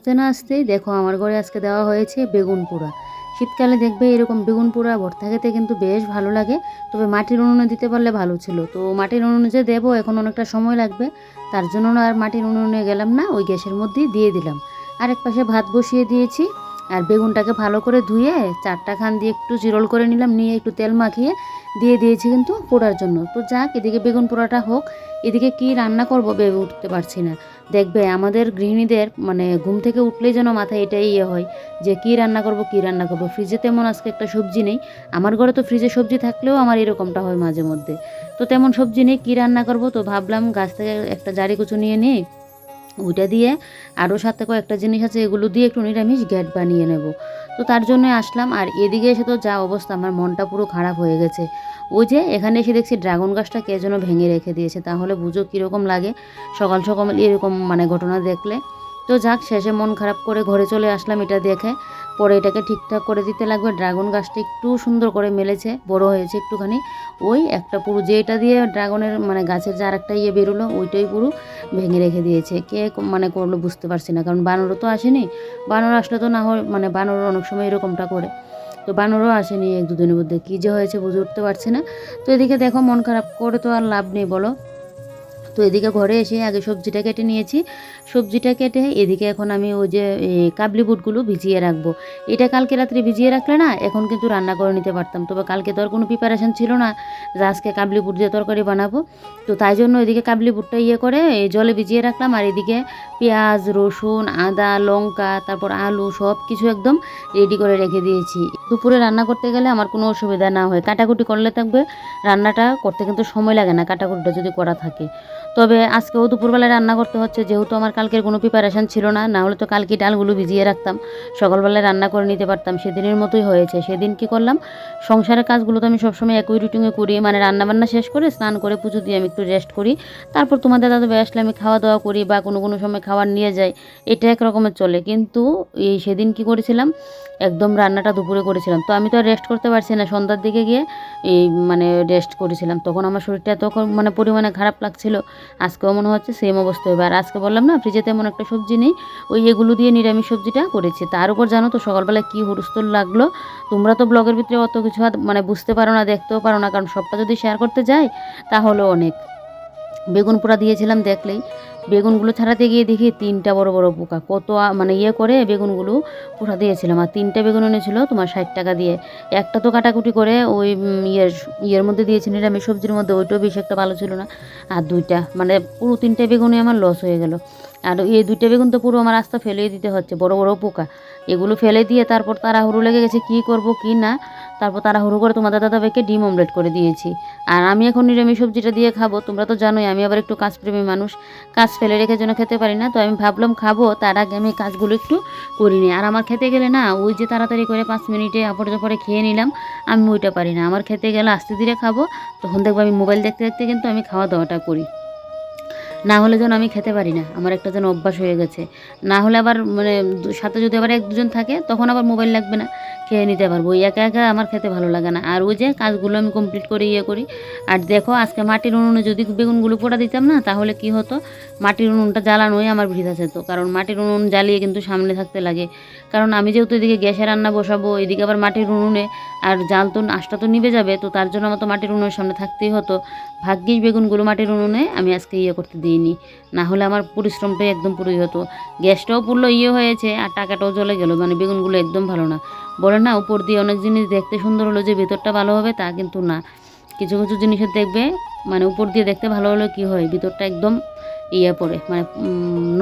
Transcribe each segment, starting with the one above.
আসতে না আসতেই দেখো আমার ঘরে আজকে দেওয়া হয়েছে বেগুন পোড়া। শীতকালে দেখবে এরকম বেগুন পোড়া, ভর্তা খেতে কিন্তু বেশ ভালো লাগে। তবে মাটির উনুনে দিতে পারলে ভালো ছিল। তো মাটির উনুনে যে দেবো, এখন অনেকটা সময় লাগবে। তার জন্য আর মাটির উনুনে গেলাম না, ওই গ্যাসের মধ্যেই দিয়ে দিলাম। আরেক পাশে ভাত বসিয়ে দিয়েছি। আর বেগুনটাকে ভালো করে ধুয়ে চারটা খান দিয়ে একটু জিরোল করে নিলাম, নিয়ে একটু তেল মাখিয়ে দিয়ে দিয়েছি কিন্তু পোড়ার জন্য। তো যাক, এদিকে বেগুন পোড়াটা হোক। এদিকে কি রান্না করব ভেবে উঠতে পারছি না। দেখবে আমাদের গৃহিণীদের মানে ঘুম থেকে উঠলেই যেন মাথায় এটাই ইয়ে হয় যে কি রান্না করব, কি রান্না করব। ফ্রিজে তেমন আজকে একটা সবজি নেই। আমার ঘরে তো ফ্রিজে সবজি থাকলেও আমার এরকমটা হয় মাঝে মধ্যে। তো তেমন সবজি নেই, কি রান্না করব তো ভাবলাম গাছ থেকে একটা জারি কুচু নিয়ে নিই। ওইটা দিয়ে আরও সাথে কয়েকটা জিনিস আছে, এগুলো দিয়ে একটু নিরামিষ গ্যাট বানিয়ে নেব। তো তার জন্য আসলাম, আর এদিকে এসে তো যা অবস্থা, আমার মনটা পুরো খারাপ হয়ে গেছে। ওই যে এখানে এসে দেখছি ড্রাগন গাছটা কে যেন ভেঙে রেখে দিয়েছে, তাহলে বুঝো কীরকম লাগে। সকাল সকাল এরকম মানে ঘটনা দেখলে। তো যাক, শেষে মন খারাপ করে ঘরে চলে আসলাম এটা দেখে। পরে এটাকে ঠিকঠাক করে দিতে লাগবে। ড্রাগন গাছটা একটু সুন্দর করে মেলেছে, বড় হয়েছে একটুখানি। ওই একটা পুরো যেটা দিয়ে ড্রাগনের মানে গাছের যে আরেকটা ইয়ে বেরোলো, ওইটাই পুরো ভেঙে রেখে দিয়েছে। কে মানে করল বুঝতে পারছি না, কারণ বানরও তো আসেনি। বানর আসলে তো না হয় মানে বানর অনেক সময় এরকমটা করে। তো বানরও আসেনি এক দুদিনের মধ্যে। কী যে হয়েছে বুঝে উঠতে পারছি না। তো এদিকে দেখো মন খারাপ করে তো আর লাভ নেই, বলো। তো এদিকে ঘরে এসে আগে সবজিটা কেটে নিয়েছি। সবজিটা কেটে এদিকে এখন আমি ওই যে কাবলি বুটগুলো ভিজিয়ে রাখব। এটা কালকে রাত্রে ভিজিয়ে রাখলে না, এখন কিন্তু রান্না করে নিতে পারতাম। তবে কালকে তো আর কোনো প্রিপারেশন ছিল না, যে আজকে কাবলি বুট দিয়ে তরকারি বানাবো। তো তাই জন্য এদিকে কাবলি বুটটা ইয়ে করে জলে ভিজিয়ে রাখলাম। আর এদিকে পেঁয়াজ, রসুন, আদা, লঙ্কা, তারপর আলু সব কিছু একদম রেডি করে রেখে দিয়েছি। দুপুরে রান্না করতে গেলে আমার কোনো অসুবিধা না হয়। কাটাকুটি করলে থাকবে, রান্নাটা করতে কিন্তু সময় লাগে না কাটাকুটিটা যদি করা থাকে। তবে আজকেও দুপুরবেলায় রান্না করতে হচ্ছে, যেহেতু আমার কালকের কোনো প্রিপারেশান ছিল না না হলে তো কালকে ডালগুলো ভিজিয়ে রাখতাম। সকালবেলায় রান্না করে নিতে পারতাম, সেদিনের মতোই হয়েছে। সেদিন কি করলাম, সংসারের কাজগুলো তো আমি সবসময় একই রুটিনে করি মানে রান্নাবান্না শেষ করে স্নান করে পুজো দিয়ে আমি একটু রেস্ট করি। তারপর তোমাদের দাদা আসলে আমি খাওয়া দাওয়া করি বা কোনো কোনো সময় খাবার নিয়ে যাই, এটা এক রকমের চলে। কিন্তু এই সেদিন কি করেছিলাম, একদম রান্নাটা দুপুরে করেছিলাম। তো আমি তো আর রেস্ট করতে পারছি না, সন্ধ্যার দিকে গিয়ে এই মানে রেস্ট করেছিলাম। তখন আমার শরীরটা এত মানে পরিমাণে খারাপ লাগছিল আজকেও মনে হচ্ছে সেম অবস্থা। হবে আর আজকে বললাম না ফ্রিজে তেমন একটা সবজি নেই, ওই এগুলো দিয়ে নিরামিষ সবজিটা করেছি। তার উপর জানো তো সকালবেলা কী হুরস্থল লাগল? তোমরা তো ব্লগের ভিতরে অত কিছু মানে বুঝতে পারো না, দেখতেও পারো না, কারণ সবটা যদি শেয়ার করতে যাই তাহলে অনেক। বেগুন পোড়া দিয়েছিলাম, দেখলেই। বেগুনগুলো ছাড়াতে গিয়ে দেখি তিনটা বড় বড় পোকা কত মানে ইয়ে করে বেগুনগুলো পোড়া দিয়েছিলাম। আর তিনটা বেগুন এনেছিল তোমার ষাট টাকা দিয়ে। একটা তো কাটাকুটি করে ওই ইয়ের ইয়ের মধ্যে দিয়েছি, নিরামিষ সবজির মধ্যে, ওইটাও বেশি একটা ভালো ছিল না। আর দুইটা মানে পুরো তিনটে বেগুনই আমার লস হয়ে গেল। আর এই দুইটা বেগুন তো পুরো আমার রাস্তা ফেলেই দিতে হচ্ছে, বড় বড় পোকা। এগুলো ফেলে দিয়ে তারপর তাড়াহুড়ো লেগে গেছে, কি করব, কি না? তারপর তাড়াহুড়ো করে তোমাদের দাদা ভাইকে ডিম অমলেট করে দিয়েছি। আর আমি এখন নিরামিষ সবজিটা দিয়ে খাব, তোমরা তো জানোই আমি আবার একটু কাজপ্রেমী মানুষ। কাজ ফেলে রেখে যেন খেতে পারি না, তো আমি ভাবলাম খাব, তার আগে আমি কাজগুলো একটু করিনি আর আমার খেতে গেলে না, ওই যে তাড়াতাড়ি করে পাঁচ মিনিটে আপরে পরে খেয়ে নিলাম, আমি ওইটা পারি না। আমার খেতে গেলে আস্তে ধীরে খাব, তখন দেখব আমি মোবাইল দেখতে দেখতে কিন্তু আমি খাওয়া দাওয়াটা করি। না হলে যেন আমি খেতে পারি না। আমার একটা যেন অভ্যাস হয়ে গেছে। না হলে আবার মানে সাথে যদি আবার এক দুজন থাকে, তখন আবার মোবাইল লাগবে না। খেয়ে নিতে পারব। ওই একা একা আমার খেতে ভালো লাগে না। আর ওই যে কাজগুলো আমি কমপ্লিট করে ইয়ে করি। আর দেখো, আজকে মাটির উনুনে যদি বেগুনগুলো পোড়া দিতাম না, তাহলে কি হতো? মাটির উনুনটা জ্বালানোই আমার ভিড়া যেত। কারণ মাটির উনুন জ্বালিয়ে কিন্তু সামনে থাকতে লাগে। কারণ আমি যেহেতু এদিকে গ্যাসে রান্না বসাবো, এদিকে আবার মাটির উনুনে আর জাল তো আশটা তো নিভে যাবে, তো তার জন্য আমার তো মাটির উনুনের সামনে থাকতেই হতো। ভাগ্যিস বেগুনগুলো মাটির উনুনে আমি আজকে ইয়ে করতে দিইনি। না হলে আমার পরিশ্রমটাই একদম পুরোই হতো। গ্যাসটাও পুরলো ইয়ে হয়েছে, আর টাকাটাও চলে গেল। মানে বেগুনগুলো একদম ভালো না। বলে না, উপর দিয়ে অনেক জিনিস দেখতে সুন্দর হলো যে ভেতরটা ভালো হবে, তা কিন্তু না। কিছু কিছু জিনিসের দেখবে মানে উপর দিয়ে দেখতে ভালো হলে কি হয়, ভিতরটা একদম ইয়ে পড়ে মানে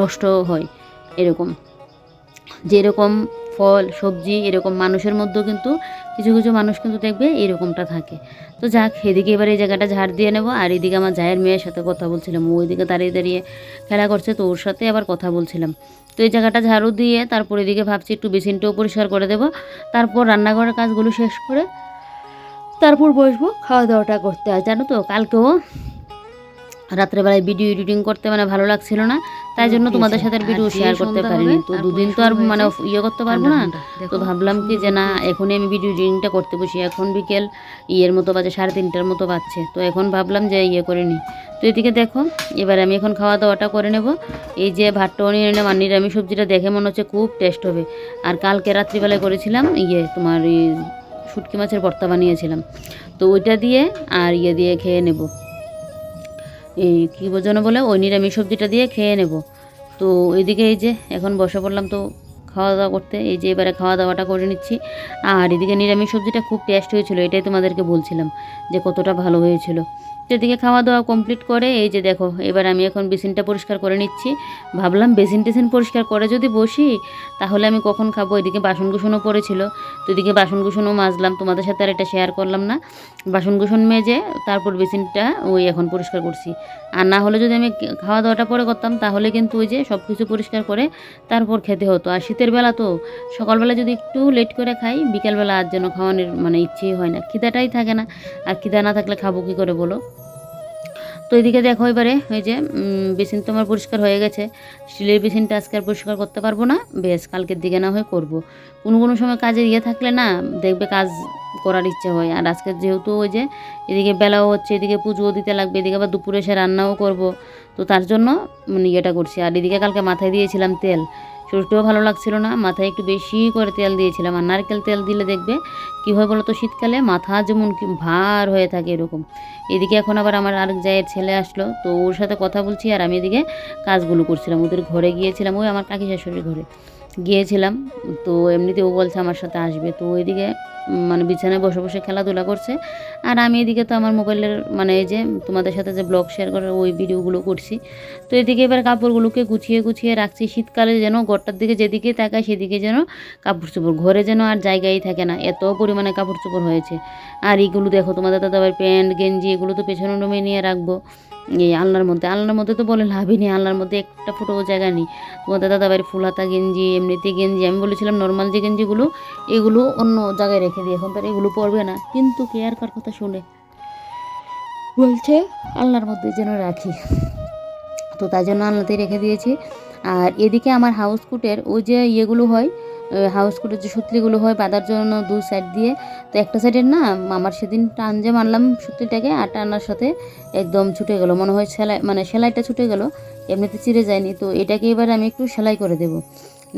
নষ্ট হয়, এরকম। যেরকম ফল, সবজি, এরকম মানুষের মধ্যেও কিন্তু কিছু কিছু মানুষ কিন্তু দেখবে এরকমটা থাকে। তো যাক, এদিকে এবার এই জায়গাটা ঝাড় দিয়ে নেব। আর এদিকে আমার জায়ের মেয়ের সাথে কথা বলছিলাম। ও ওইদিকে দাঁড়িয়ে দাঁড়িয়ে খেলা করছে, তো ওর সাথে আবার কথা বলছিলাম। তো এই জায়গাটা ঝাড়ু দিয়ে তারপর এদিকে ভাবছি একটু বেসিনটাও পরিষ্কার করে দেবো। তারপর রান্নাঘরের কাজগুলো শেষ করে তারপর বসবো, খাওয়া দাওয়াটা করতে। আর জানো তো, কালকেও রাত্রেবেলায় ভিডিও এডিটিং করতে মানে ভালো লাগছিল না। তাই জন্য তোমাদের সাথে ভিডিও শেয়ার করতে পারিনি। তো দুদিন তো আর মানে ইয়ে করতে পারব না। তো ভাবলাম কি যে না এখনই আমি ভিডিও এডিটিংটা করতে বসি। এখন বিকেল ইয়ের মতো বাজে সাড়ে তিনটার মতো বাজছে। তো এখন ভাবলাম যে ইয়ে করে নিই। তো এদিকে দেখো এবার আমি এখন খাওয়া দাওয়াটা করে নেব। এই যে ভাতটাও নিয়ে নিলাম আর নিরামিষ সবজিটা দেখে মনে হচ্ছে খুব টেস্ট হবে। আর কালকে রাত্রিবেলায় করেছিলাম ইয়ে তোমার শুটকি মাছের ভর্তা বানিয়েছিলাম। তো ওইটা দিয়ে আর ইয়ে দিয়ে খেয়ে নেব। এই কী বোঝানো বলে, ওই নিরামিষ সবজিটা দিয়ে খেয়ে নেব। তো এদিকে এই যে এখন বসে পড়লাম তো খাওয়া দাওয়া করতে, এই যে এবারে খাওয়া দাওয়াটা করে নিচ্ছি। আর এদিকে নিরামিষ সবজিটা খুব টেস্ট হয়েছিল, এটাই তোমাদেরকে বলছিলাম যে কতটা ভালো হয়েছিল। তো এদিকে খাওয়া দাওয়া কমপ্লিট করে, এই যে দেখো, এবার আমি এখন বেসিনটা পরিষ্কার করে নিচ্ছি। ভাবলাম বেসিন টেসিন পরিষ্কার করে যদি বসি, তাহলে আমি কখন খাব? এদিকে বাসন কুসনও পড়েছিল। তো এদিকে বাসন কুসনও মাজলাম, তোমাদের সাথে আর এটা শেয়ার করলাম না। বাসন কুসন মেজে, তারপর বেসিনটা ওই এখন পরিষ্কার করছি। আর না হলে যদি আমি খাওয়া দাওয়াটা পরে করতাম, তাহলে কিন্তু ওই যে সব কিছু পরিষ্কার করে তারপর খেতে হতো। আর শীতের বেলা তো, সকালবেলা যদি একটু লেট করে খাই, বিকেলবেলা আর যেন খাওয়ানোর মানে ইচ্ছেই হয় না। খিদাটাই থাকে না। আর খিদা না থাকলে খাব কী করে বলো? তো এদিকে দেখো এবারে ওই যে বেসিন তো আমার পরিষ্কার হয়ে গেছে। স্টিলের বেসিনটা আজকে আর পরিষ্কার করতে পারব না। বেশ, কালকের দিকে না হয়ে করব। কোনো কোনো সময় কাজে ইয়ে থাকলে না, দেখবে কাজ করার ইচ্ছে হয়। আর আজকে যেহেতু ওই যে, এদিকে বেলাও হচ্ছে, এদিকে পুজোও দিতে লাগবে, এদিকে আবার দুপুরে এসে রান্নাও করব। তো তার জন্য মানে ইয়েটা করছি। আর এদিকে কালকে মাথায় দিয়েছিলাম তেল। শরীরটাও ভালো লাগছিল না, মাথায় একটু বেশি করে তেল দিয়েছিলাম। আর নারকেল তেল দিলে দেখবে, কী হয় বলো তো শীতকালে? মাথা যেমন ভার হয়ে থাকে এরকম। এদিকে এখন আবার আমার আরেক জায়ের ছেলে আসলো, তো ওর সাথে কথা বলছি আর আমি এদিকে কাজগুলো করছিলাম। ওদের ঘরে গিয়েছিলাম, ওই আমার কাকি শাশুড়ির ঘরে। গিয়েছিলাম, তো এমনিতে ও বলছে আমার সাথে আসবে। তো ওইদিকে মানে বিছানায় বসে বসে খেলাধুলা করছে। আর আমি এদিকে তো আমার মোবাইলের মানে এই যে তোমাদের সাথে যে ব্লগ শেয়ার করার ওই ভিডিওগুলো করছি। তো এদিকে এবার কাপড়গুলোকে গুছিয়ে গুছিয়ে রাখছি। শীতকালে যেন ঘরটার দিকে যেদিকে তাকায় সেদিকে যেন কাপড় চোপড়। ঘরে যেন আর জায়গাই থাকে না, এত পরিমাণে কাপড় চোপড় হয়েছে। আর এইগুলো দেখো, তোমাদের দাদা আবার প্যান্ট, গেঞ্জি এগুলো তো পেছনে রুমে নিয়ে রাখব। এই আলনার মধ্যে আলনার মধ্যে তো বলে লাভই নেই, আলনার মধ্যে একটা ফুটো জায়গা নেই। তোমাদের দাদা বাড়ির ফুল হাতা গেঞ্জি, এমনিতে গেঞ্জি, আমি বলেছিলাম নর্মাল যে গেঞ্জিগুলো, এগুলো অন্য জায়গায় রেখে দিই। এখন তো এগুলো পরবে না। কিন্তু কে আর কার কথা শুনে। বলছে আলনার মধ্যে যেন রাখি। তো তাই জন্য আলনাতেই রেখে দিয়েছি। আর এদিকে আমার হাউস কুটের ওই যে ইয়েগুলো হয় হাউস কুটের যে সুতলিগুলো হয় বাঁধার জন্য দু সাইড দিয়ে, তো একটা সাইডের না, আমার সেদিন টান যে মারলাম সুতলিটাকে আর টানার সাথে একদম ছুটে গেল। মনে হয় সেলাই মানে সেলাইটা ছুটে গেল, এমনিতে চিড়ে যায়নি। তো এটাকে এবার আমি একটু সেলাই করে দেব।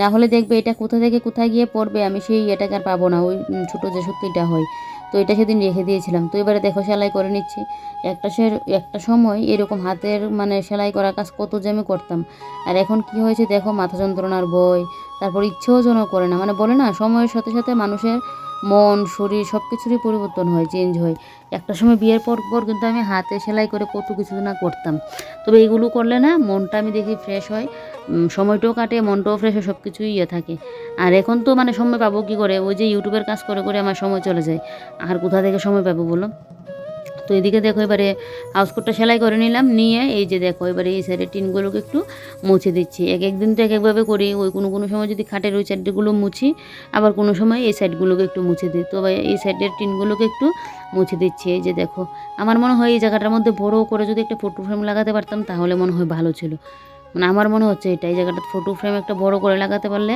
না হলে দেখবে এটা কোথা থেকে কোথায় গিয়ে পড়বে, আমি সেই এটাকে আর পাবো না, ওই ছোটো যে সুতলিটা হয়। তো এটা সেদিন রেখে দিয়েছিলাম। তো এবারে দেখো সেলাই করে নিচ্ছি। একটা সে একটা সময় এরকম হাতের মানে সেলাই করা কাজ কত যে আমি করতাম। আর এখন কি হয়েছে দেখো, মাথা যন্ত্রণার বই তারপর ইচ্ছেও যেন করে না। মানে বলে না, সময়ের সাথে সাথে মানুষের মন, শরীর সব কিছুরই পরিবর্তন হয় চেঞ্জ হয়। একটা সময় বিয়ের পর পর কিন্তু আমি হাতে সেলাই করে কত কিছু না করতাম। তবে এগুলো করলে না মনটা আমি দেখি ফ্রেশ হয় সময়টাও কাটে, মনটাও ফ্রেশ হয় সব কিছুই ইয়ে থাকে। আর এখন তো মানে সময় পাবো কী করে? ওই যে ইউটিউবের কাজ করে করে আমার সময় চলে যায়। আর কোথা থেকে সময় পাবো বলো? তো এদিকে দেখো এবারে হাউসকোটটা সেলাই করে নিলাম, নিয়ে এই যে দেখো এবারে এই সাইডের টিনগুলোকে একটু মুছে দিচ্ছি। এক একদিন তো এক একভাবে করি, ওই কোনো কোনো সময় যদি খাটের ওই সাইডগুলো মুছি, আবার কোনো সময় এই সাইডগুলোকে একটু মুছে দিই। তো এই সাইডের টিনগুলোকে একটু মুছে দিচ্ছি। এই যে দেখো, আমার মনে হয় এই জায়গাটার মধ্যে বড় করে যদি একটা ফটো ফ্রেম লাগাতে পারতাম, তাহলে মনে হয় ভালো ছিল। মানে আমার মনে হচ্ছে এটা, এই জায়গাটা ফটো ফ্রেম একটা বড় করে লাগাতে পারলে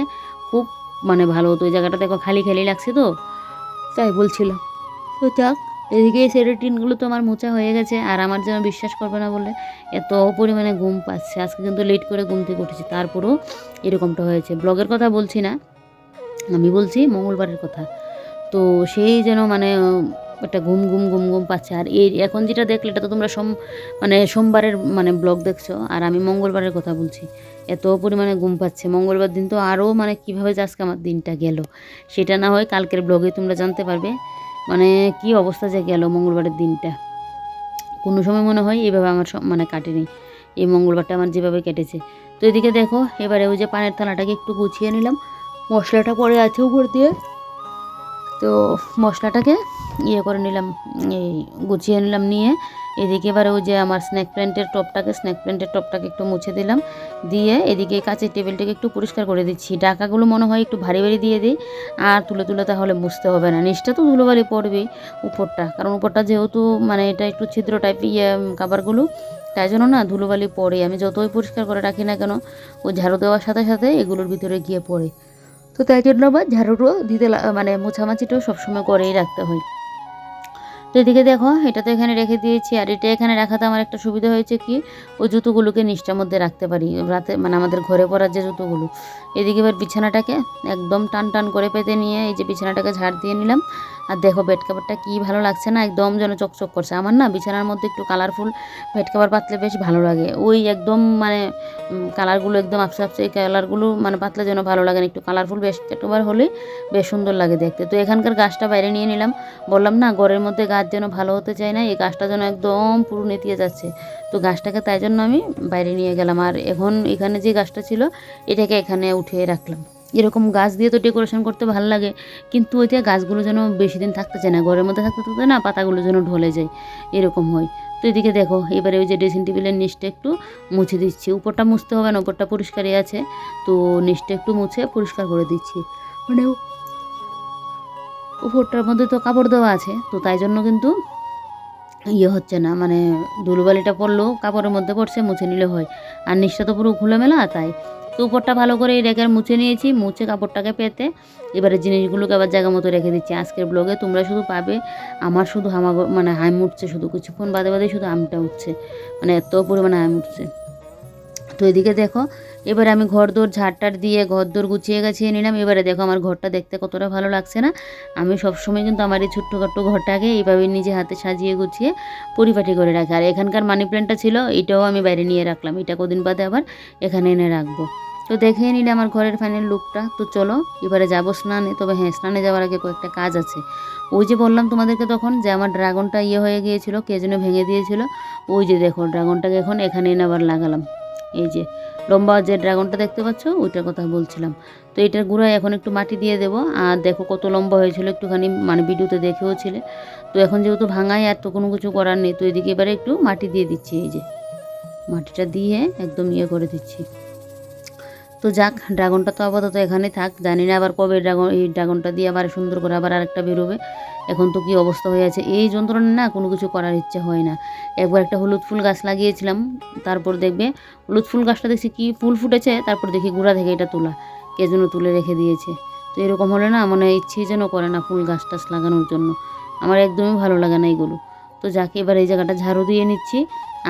খুব মানে ভালো হতো। এই জায়গাটা দেখো খালি খালি লাগছে তো, তাই বলছিলাম। তো যাক এদিকে এই সাইডের টিনগুলো তো আমার মোচা হয়ে গেছে, আর আমার যেন বিশ্বাস করবে না বলে এত পরিমাণে ঘুম পাচ্ছে। আজকে কিন্তু লেট করে ঘুম থেকে উঠেছি, তারপরেও এরকমটা হয়েছে। ব্লগের কথা বলছি না, আমি বলছি মঙ্গলবারের কথা। তো সেই যেন মানে একটা ঘুম ঘুম ঘুম ঘুম পাচ্ছে। আর এই এখন যেটা দেখলে, এটা তো তোমরা সোম মানে সোমবারের মানে ব্লগ দেখছ, আর আমি মঙ্গলবারের কথা বলছি। এত পরিমাণে ঘুম পাচ্ছে। মঙ্গলবার দিন তো আরও মানে কীভাবে আজকে আমার দিনটা গেল, সেটা না হয় কালকের ব্লগে তোমরা জানতে পারবে। মানে কি অবস্থা যে গেল মঙ্গলবারের দিনটা? কোনো সময় মনে হয় এইভাবে আমার মানে কাটেনি। এই মঙ্গলবারটা আমার যেভাবে কেটেছে। তো এদিকে দেখো, এবারে ওই যে পানের থালাটাকে একটু গুছিয়ে নিলাম। মশলাটা পরে আছে উপর দিয়ে। তো মশলাটাকে ইয়ে করে নিলাম, এই গুছিয়ে নিলাম নিয়ে এদিকে এবারে ওই যে আমার স্ন্যাক প্ল্যান্টের টপটাকে স্ন্যাক প্ল্যান্টের টপটাকে একটু মুছে দিলাম। দিয়ে এদিকে কাঁচের টেবিলটাকে একটু পরিষ্কার করে দিচ্ছি। ডাকাগুলো মনে হয় একটু ভারী ভারী দিয়ে দিই। আর তুলে তুলে তাহলে মুছতে হবে না। নিচটা তো ধুলোবালি পড়বেই উপরটা। কারণ উপরটা যেহেতু মানে এটা একটু ছিদ্র টাইপ ইয়ে কাবারগুলো তাই জন্য না ধুলোবালি পড়ে। আমি যতই পরিষ্কার করে রাখি না কেন ও ঝাড়ু দেওয়ার সাথে সাথে এগুলোর ভিতরে গিয়ে পড়ে। তো তাই জন্য আবার ঝাড়ুটাও দিতে মানে মোছামাছিটাও সবসময় করেই রাখতে হয়। তো এদিকে দেখো, এটা তো এখানে রেখে দিয়েছি। আর এটা এখানে রাখাতে আমার একটা সুবিধা হয়েছে কি? ওই জুতোগুলোকে নিষ্ঠার মধ্যে রাখতে পারি। রাতে মানে আমাদের ঘরে পরার যে জুতোগুলো। এদিকে এবার বিছানাটাকে একদম টান টান করে পেতে নিয়ে এই যে বিছানাটাকে ঝাড় দিয়ে নিলাম। আর দেখো বেড কাভারটা কী ভালো লাগছে না? একদম যেন চকচক করছে। আমার না বিছানার মধ্যে একটু কালারফুল বেড কাভার পাতলে বেশ ভালো লাগে। ওই একদম মানে কালারগুলো একদম আপসে আপসে এই কালারগুলো মানে পাতলে যেন ভালো লাগে না। একটু কালারফুল বেশ একবার হলেই বেশ সুন্দর লাগে দেখতে। তো এখানকার গাছটা বাইরে নিয়ে নিলাম। বললাম না, ঘরের মধ্যে গাছ যেন ভালো হতে চায় না, এই গাছটা যেন একদম পুরো নেতিয়ে যাচ্ছে। তো গাছটাকে তাই জন্য আমি বাইরে নিয়ে গেলাম। আর এখন এখানে যে গাছটা ছিল, এটাকে এখানে উঠিয়ে রাখলাম। এরকম গাছ দিয়ে তো ডেকোরেশন করতে ভালো লাগে, কিন্তু ওইটা গাছগুলো যেন বেশি দিন থাকতে চায় না, ঘরের মধ্যে থাকতে থাকতে না পাতাগুলো যেন ঢলে যায়, এরকম হয়। তো এদিকে দেখো, এবারে ওই যে ড্রেসিং টেবিলের নিচটা একটু মুছে দিচ্ছি, উপরটা মুছতে হবে না, উপরটা পরিষ্কারই আছে, তো নিচটা একটু মুছে পরিষ্কার করে দিচ্ছি। মানে উপরটার মধ্যে তো কাপড় দেওয়া আছে, তো তাই জন্য কিন্তু ইয়ে হচ্ছে না মানে ধুলোবালিটা পড়লেও কাপড়ের মধ্যে পড়ছে, মুছে নিলে হয়। আর নিচটা তো পুরো খোলামেলা, তাই তো উপরটা ভালো করে রেখে মুছে নিয়েছি, মুছে কাপড়টাকে পেতে। এবারে জিনিসগুলোকে আবার জায়গা মতো রেখে দিচ্ছি। আজকের ব্লগে তোমরা শুধু পাবে আমার শুধু হামা মানে হাম উঠছে শুধু কিছুক্ষণ বাদে বাদে শুধু আমটা উঠছে। মানে এত পরিমাণে হাম উঠছে তো এদিকে দেখো, এবারে আমি ঘর দোর ঝাড়টার দিয়ে ঘর দোর গুছিয়ে গাছিয়ে নিলাম। এবারে দেখো আমার ঘরটা দেখতে কতটা ভালো লাগছে না? আমি সবসময় কিন্তু আমার এই ছোট্টখাট্ট ঘরটাকে এইভাবে নিজে হাতে সাজিয়ে গুছিয়ে পরিপাটি করে রাখি। আর এখানকার মানি প্ল্যান্টটা ছিল, এটাও আমি বাইরে নিয়ে রাখলাম। এটা কদিন বাদে আবার এখানে এনে রাখব। তো দেখে নিলে আমার ঘরের ফাইনাল লুকটা তো চলো, এবারে যাব স্নানে। তবে হ্যাঁ স্নানে যাওয়ার আগে কয়েকটা কাজ আছে। ওই যে বললাম তোমাদেরকে তখন যে আমার ড্রাগনটা ইয়ে হয়ে গিয়েছিল, কে যেন ভেঙে দিয়েছিল, ওই যে দেখো ড্রাগনটাকে এখন এখানে এনে আবার লাগালাম। এই যে, লম্বা যে ড্রাগনটা দেখতে পাচ্ছ, ওইটার কথা বলছিলাম। তো এটার গুঁড়ায় এখন একটু মাটি দিয়ে দেবো। আর দেখো কত লম্বা হয়েছিল, একটুখানি মানে ভিডিওতে দেখেও ছিলে। তো এখন যেহেতু ভাঙাই, আর তো কোনো কিছু করার নেই, তো এদিকে এবারে একটু মাটি দিয়ে দিচ্ছি, এই যে। মাটিটা দিয়ে একদম ইয়ে করে দিচ্ছি। তো যাক, ড্রাগনটা তো আপাতত এখানে থাক। জানি না আবার কবে ড্রাগন এই ড্রাগনটা দিয়ে আবার সুন্দর করে আবার আরেকটা বেরোবে। এখন তো কি অবস্থা হয়ে আছে। এই যন্ত্রণা না কোনো কিছু করার ইচ্ছে হয় না। একবার একটা হলুদ ফুল গাছ লাগিয়েছিলাম, তারপর দেখবে হলুদ ফুল গাছটা দেখছি কি ফুল ফুটেছে, তারপর দেখি গোড়া থেকে এটা তোলা, কে যেন তুলে রেখে দিয়েছে। তো এরকম হলে না মনে ইচ্ছে যেন করে না ফুল গাছ টাছ লাগানোর জন্য। আমার একদমই ভালো লাগে না এগুলো। তো যাকে, এবার এই জায়গাটা ঝাড়ু দিয়ে নিচ্ছি।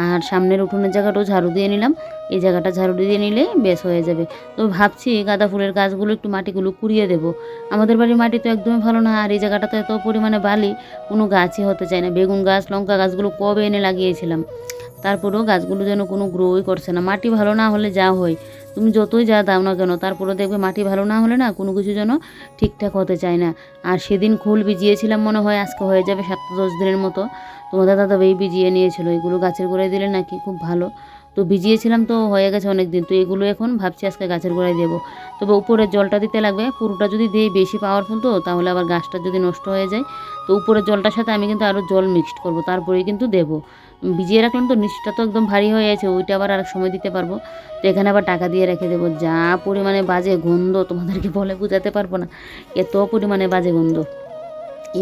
আর সামনের উঠোনের জায়গাটাও ঝাড়ু দিয়ে নিলাম। এই জায়গাটা ঝাড়ু দিয়ে নিলে বেশ হয়ে যাবে। তো ভাবছি গাঁদা ফুলের গাছগুলো একটু মাটিগুলো কুড়িয়ে দেবো। আমাদের বাড়ির মাটি তো একদমই ভালো না, আর এই জায়গাটা তো এত পরিমাণে বালি, কোনো গাছই হতে চায় না। বেগুন গাছ, লঙ্কা গাছগুলো কবে এনে লাগিয়েছিলাম? তারপরেও গাছগুলো যেন কোনো গ্রোই করছে না। মাটি ভালো না হলে যা হয়, তুমি যতই যা দাও না কেন তারপরেও দেখবে মাটি ভালো না হলে না কোনো কিছু যেন ঠিকঠাক হতে চায় না। আর সেদিন খোল ভিজিয়েছিলাম মনে হয়, আজকে হয়ে যাবে সাত দশ দিনের মতো। তোমাদের দাদা ভাই ভিজিয়ে নিয়েছিল, এগুলো গাছের গোড়ায় দিলে নাকি খুব ভালো। তো ভিজিয়েছিলাম তো হয়ে গেছে অনেক দিন তো এগুলো এখন ভাবছি আজকে গাছের গোড়ায় দেবো। তবে উপরে জলটা দিতে লাগবে, পুরোটা যদি দিই বেশি পাওয়ারফুল তো, তাহলে আবার গাছটা যদি নষ্ট হয়ে যায়। তো উপরের জলটার সাথে আমি কিন্তু আরও জল মিক্সড করব, তারপরেই কিন্তু দেবো। ভিজিয়ে রাখলাম তো, নিচটা তো একদম ভারী হয়ে আছে ওইটা আবার আরেক সময় দিতে পারব। তো এখানে আবার টাকা দিয়ে রেখে দেবো, যা পরিমাণে বাজে গন্ধ তোমাদেরকে বলে বোঝাতে পারব না, এত পরিমাণে বাজে গন্ধ।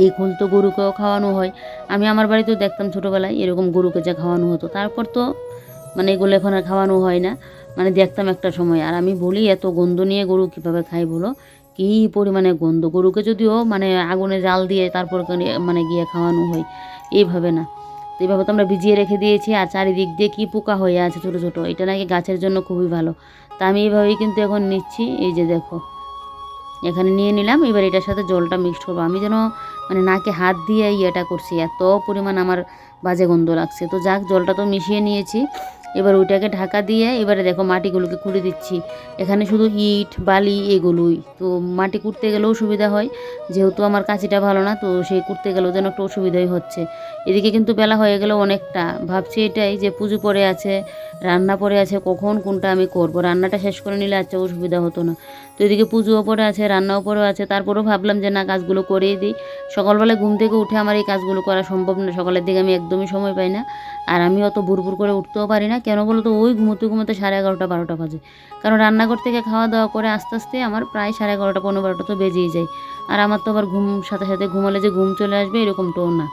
এই খোল তো গরুকেও খাওয়ানো হয়। আমি আমার বাড়িতেও দেখতাম ছোটোবেলায় এরকম গরুকে যা খাওয়ানো হতো। তারপর তো মানে এগুলো এখন আর খাওয়ানো হয় না। মানে দেখতাম একটা সময়। আর আমি বলি, এত গন্ধ নিয়ে গরু কীভাবে খাই বলো? কী পরিমাণে গন্ধ? গরুকে যদিও মানে আগুনে জাল দিয়ে তারপর মানে গিয়ে খাওয়ানো হয়। এইভাবে না। তো এইভাবে তো আমরা ভিজিয়ে রেখে দিয়েছি। আর চারিদিক দিয়ে কী পোকা হয়ে আছে ছোটো ছোটো, এটা নাকি গাছের জন্য খুবই ভালো। তা আমি এইভাবেই কিন্তু এখন নিচ্ছি। এই যে দেখো, এখানে নিয়ে নিলাম। এবার এটার সাথে জলটা মিক্সড করব। আমি যেন মানে নাকে হাত দিয়ে ইয়েটা করছি। এত পরিমাণ আমার বাজে গন্ধ লাগছে। তো যাক, জলটা তো মিশিয়ে নিয়েছি। এবার ওইটাকে ঢাকা দিয়ে এবারে দেখো মাটিগুলোকে খুঁড়ে দিচ্ছি। এখানে শুধু ইট, বালি এগুলোই। তো মাটি কুটতে গেলেও সুবিধা হয়, যেহেতু আমার কাঁচিটা ভালো না, তো সেই কুটতে গেলেও যেন একটু অসুবিধাই হচ্ছে। এদিকে কিন্তু বেলা হয়ে গেল অনেকটা। ভাবছি এটাই যে পুজো পড়ে আছে, রান্না পড়ে আছে, কখন কোনটা আমি করব? রান্নাটা শেষ করে নিলে আচ্ছা অসুবিধা হতো না। তো এদিকে পুজোও পড়ে আছে, রান্নাও পড়ে আছে। তারপরেও ভাবলাম যে না, কাজগুলো করেই দিই। সকালবেলা ঘুম থেকে উঠে আমার এই কাজগুলো করা সম্ভব না। সকালের দিকে আমি একদমই সময় পাই না। আর আমি অত ভুরভুর করে উঠতেও পারি না। কেন বলো তো? ওই ঘুমোতে ঘুমোতে সাড়ে এগারোটা, বারোটা বাজে। কারণ রান্নাঘর থেকে খাওয়া দাওয়া করে আস্তে আস্তে আমার প্রায় সাড়ে এগারোটা, পনেরো, বারোটা তো বেজেই যায়। আর আমার তো আবার ঘুম, সাথে সাথে ঘুমালে যে ঘুম চলে আসবে এরকমটাও না।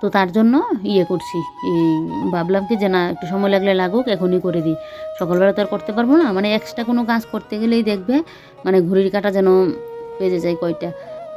তো তার জন্য ইয়ে করছি। এই ভাবলাম কি যে না, একটু সময় লাগলে লাগুক, এখনই করে দিই। সকালবেলা তো আর করতে পারব না। মানে এক্সট্রা কোনো কাজ করতে গেলেই দেখবে মানে ঘড়ির কাটা যেন বেজে যায় কয়টা।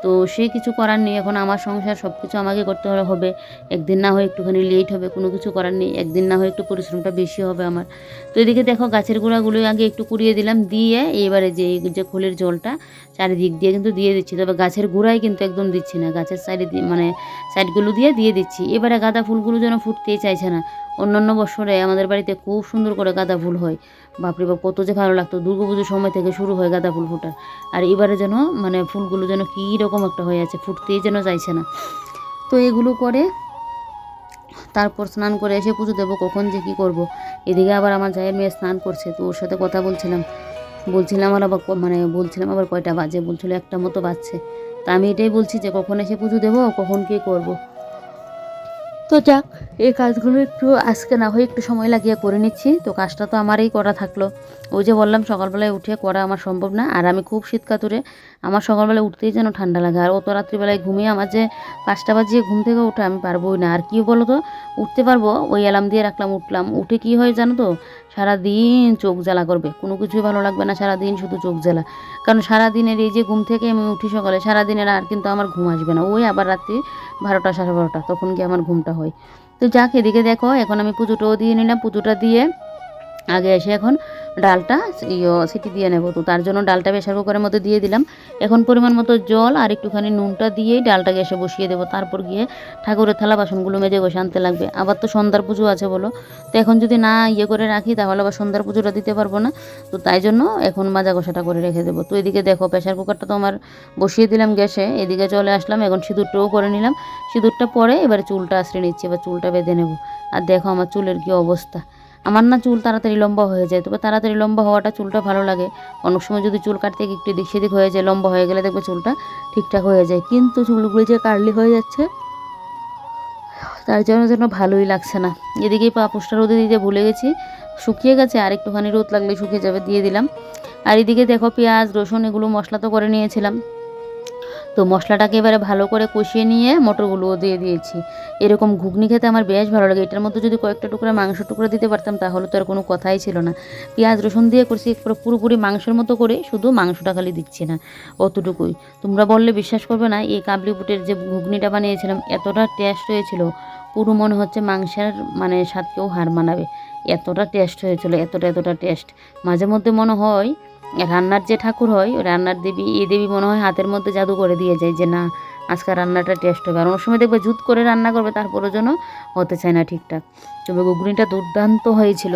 তো সে কিছু করার নেই। এখন আমার সংসার সব কিছু আমাকে করতে হবে। একদিন না হয় একটুখানি লেট হবে, কোনো কিছু করার নেই। একদিন না হয় একটু পরিশ্রমটা বেশি হবে আমার। তো এদিকে দেখো গাছের গোড়াগুলো আগে একটু কুড়িয়ে দিলাম, দিয়ে এবারে যে যে খোলের জলটা চারিদিক দিয়ে কিন্তু দিয়ে দিচ্ছি। তবে গাছের গোড়ায় কিন্তু একদম দিচ্ছি না। গাছের সাইডে মানে সাইডগুলো দিয়ে দিয়ে দিচ্ছি। এবারে গাঁদা ফুলগুলো যেন ফুটতেই চাইছে না। অন্যান্য বছরে আমাদের বাড়িতে খুব সুন্দর করে গাঁদা ফুল হয়। বাপরে বাপ, কত যে ভালো লাগতো। দুর্গাপুজোর সময় থেকে শুরু হয় গাঁদা ফুল ফোটার। আর এবারে যেন মানে ফুলগুলো যেন কী রকম একটা হয়ে আছে, ফুটতেই যেন চাইছে না। তো এগুলো করে তারপর স্নান করে এসে পুজো দেবো, কখন যে কী করব। এদিকে আবার আমার জায়ের মেয়ে স্নান করছে, তো ওর সাথে কথা বলছিলাম। বলছিলাম আর আবার মানে বলছিলাম আবার কয়টা বাজে, বলছিল একটা মতো বাজছে। তা আমি এটাই বলছি যে, কখন এসে পুজো দেবো, কখন কী করব। তো যাক, এই কাজগুলো একটু আজকে না হয়ে একটু সময় লাগিয়ে করে নিচ্ছি। তো কাজটা তো আমারই করা থাকল। ওই যে বললাম, সকালবেলায় উঠে করা আমার সম্ভব না। আর আমি খুব শীত কাতুরে, আমার সকালবেলায় উঠতেই যেন ঠান্ডা লাগে। আর অত রাত্রিবেলায় ঘুমিয়ে আমার যে পাঁচটা বাজিয়ে ঘুম থেকে উঠে আমি পারবোই না। আর কী বলো তো উঠতে পারব, ওই অ্যালার্ম দিয়ে রাখলাম, উঠলাম। উঠে কি হয় জানো তো সারাদিন চোখ জ্বালা করবে। কোনো কিছুই ভালো লাগবে না সারাদিন শুধু চোখ জ্বালা। কারণ সারাদিনের এই যে ঘুম থেকে আমি উঠি সকালে, সারাদিনের আর কিন্তু আমার ঘুম আসবে না। ওই আবার রাত্রি বারোটা সাড়ে বারোটা, তখন গিয়ে আমার ঘুমটা হয়। তো যাক, এদিকে দেখো, এখন আমি পুজোটাও দিয়ে নিলাম। পুজোটা দিয়ে আগে এসে এখন ডালটা ইয়ে সিটি দিয়ে নেব। তো তার জন্য ডালটা প্রেশার কুকারের মধ্যে দিয়ে দিলাম। এখন পরিমাণ মতো জল আর একটুখানি নুনটা দিয়েই ডালটা গ্যাসে বসিয়ে দেবো। তারপর গিয়ে ঠাকুরের থালা বাসনগুলো মেজে বসে আনতে লাগবে। আবার তো সন্ধ্যার পুজো আছে বলো। তো এখন যদি না ইয়ে করে রাখি তাহলে আবার সন্ধ্যার পুজোটা দিতে পারব না। তো তাই জন্য এখন মাজা কষাটা করে রেখে দেবো। তো এদিকে দেখো প্রেশার কুকারটা তো আমার বসিয়ে দিলাম গ্যাসে। এদিকে চলে আসলাম, এখন সিঁদুরটাও করে নিলাম। সিঁদুরটা পরে এবারে চুলটা আশ্রে নিচ্ছি, এবার চুলটা বেঁধে নেব। আর দেখো আমার চুলের কি অবস্থা। আমার না চুল তাড়াতাড়ি লম্বা হয়ে যায়, তবে তাড়াতাড়ি লম্বা হওয়াটা চুলটা ভালো লাগে। অনেক সময় যদি চুল কাটতে গিয়ে একটু দিক সেদিক হয়ে যায়, লম্বা হয়ে গেলে দেখবে চুলটা ঠিকঠাক হয়ে যায়। কিন্তু চুলগুলো যে কার্লি হয়ে যাচ্ছে, তার জন্য যেন ভালোই লাগছে না। এদিকে পাপোশটা রোদে দিতে ভুলে গেছি, শুকিয়ে গেছে, আর একটুখানি রোদ লাগলে শুকিয়ে যাবে, দিয়ে দিলাম। আর এদিকে দেখো পেঁয়াজ, রসুন, এগুলো মশলা তো করে নিয়েছিলাম। তো মশলাটাকে এবারে ভালো করে কষিয়ে নিয়ে মটরগুলোও দিয়ে দিয়েছি। এরকম ঘুগনি খেতে আমার বেশ ভালো লাগে। এটার মধ্যে যদি কয়েকটা টুকরা মাংস টুকরা দিতে পারতাম তাহলে তো আর কোনো কথাই ছিল না। পেঁয়াজ, রসুন দিয়ে করছি পুরো পুরোপুরি মাংসের মতো করে, শুধু মাংসটা খালি দিচ্ছি না, অতটুকুই। তোমরা বললে বিশ্বাস করবে না, এই কাবলি বুটের যে ঘুগনিটা বানিয়েছিলাম, এতটা টেস্ট হয়েছিল। পুরো মনে হচ্ছে মাংসের মানে স্বাদকেও হার মানাবে। এতটা টেস্ট হয়েছিল, এতটা এতটা টেস্ট মাঝে মধ্যে মনে হয় রান্নার যে ঠাকুর হয় রান্নার দেবী এই দেবী মনে হয় হাতের মধ্যে জাদু করে দিয়ে যায় যে না, আজকে রান্নাটা টেস্ট হবে। আর অনেক সময় দেখবে জুত করে রান্না করবে, তারপরেও যেন হতে চায় না ঠিকঠাক। তবে ঘুগনিটা দুর্দান্ত হয়েছিল।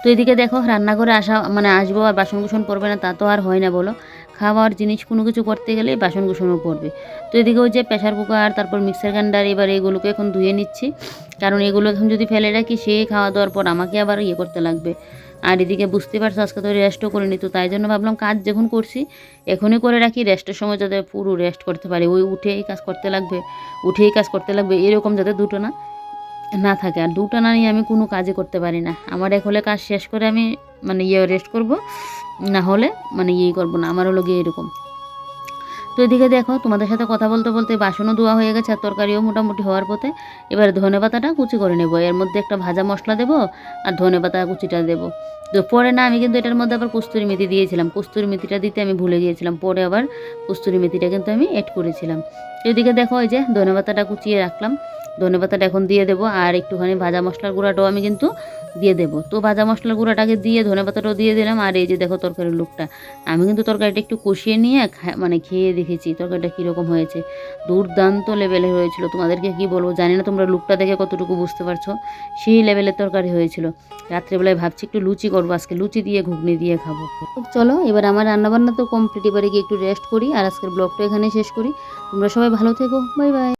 তো এদিকে দেখো, রান্নাঘরে আসা মানে আসব আর বাসন কুসন পড়বে না, তা তো আর হয় না বলো। খাওয়ার জিনিস কোনো কিছু করতে গেলে বাসন কুসনও পড়বে তো এদিকে ওই যে প্রেশার কুকার, তারপর মিক্সার গ্রাইন্ডার এবার এগুলোকে এখন ধুয়ে নিচ্ছি। কারণ এগুলো এখন যদি ফেলে রাখি, সে খাওয়া দাওয়ার পর আমাকে আবার ইয়ে করতে লাগবে। আর এদিকে বুঝতে পারছ, আজকে তো রেস্টও করে নিত তাই জন্য ভাবলাম কাজ যখন করছি, এখনই করে রাখি রেস্টের সময় যাতে পুরো রেস্ট করতে পারি। ওই উঠেই কাজ করতে লাগবে, উঠেই কাজ করতে লাগবে, এরকম যাতে দুটো না না থাকে। আর দুটো না নিয়ে আমি কোনো কাজই করতে পারি না। আমার এক হলে কাজ শেষ করে আমি মানে ইয়ে রেস্ট করব, না হলে মানে ইয়ে করব না আমার হলো গিয়ে এরকম। তো এদিকে দেখো, তোমাদের সাথে কথা বলতে বলতে বাসনও ধোয়া হয়ে গেছে আর তরকারিও মোটামুটি হওয়ার পথে। এবার ধনে পাতাটা কুচি করে নেব। এর মধ্যে একটা ভাজা মশলা দেবো আর ধনে পাতা কুচিটা দেবো। তো পরে না, আমি কিন্তু এটার মধ্যে আবার কস্তুরি মেথি দিয়েছিলাম। কস্তুরি মেথিটা দিতে আমি ভুলে গিয়েছিলাম। পরে আবার কস্তুরি মেথিটা কিন্তু আমি অ্যাড করেছিলাম। এদিকে দেখো ওই যে ধনে পাতাটা কুচিয়ে রাখলাম। ধনে পাতাটা এখন দিয়ে দেবো, আর একটুখানি ভাজা মশলার গুঁড়াটাও আমি কিন্তু দিয়ে দেবো। তো ভাজা মশলার গুঁড়াটাকে দিয়ে ধনে পাতাটাও দিয়ে দিলাম, আর এই যে দেখো তরকারির লুকটা। আমি কিন্তু তরকারিটা একটু কষিয়ে নিয়ে মানে খেয়ে দেখেছি, তরকারিটা কীরকম হয়েছে। দুর্দান্ত লেভেলের হয়েছিল। তোমাদেরকে কি বলব, জানি না তোমরা লুকটা দেখে কতটুকু বুঝতে পারছ। সেই লেভেলের তরকারি হয়েছিল। রাত্রেবেলায় ভাবছি একটু লুচি করব, আজকে লুচি দিয়ে, ঘুগনি দিয়ে খাব। চলো, এবার আমার রান্নাবান্না তো কমপ্লিট এবারে গিয়ে একটু রেস্ট করি, আর আজকের ব্লগটা এখানে শেষ করি। তোমরা সবাই ভালো থেকো। Bye bye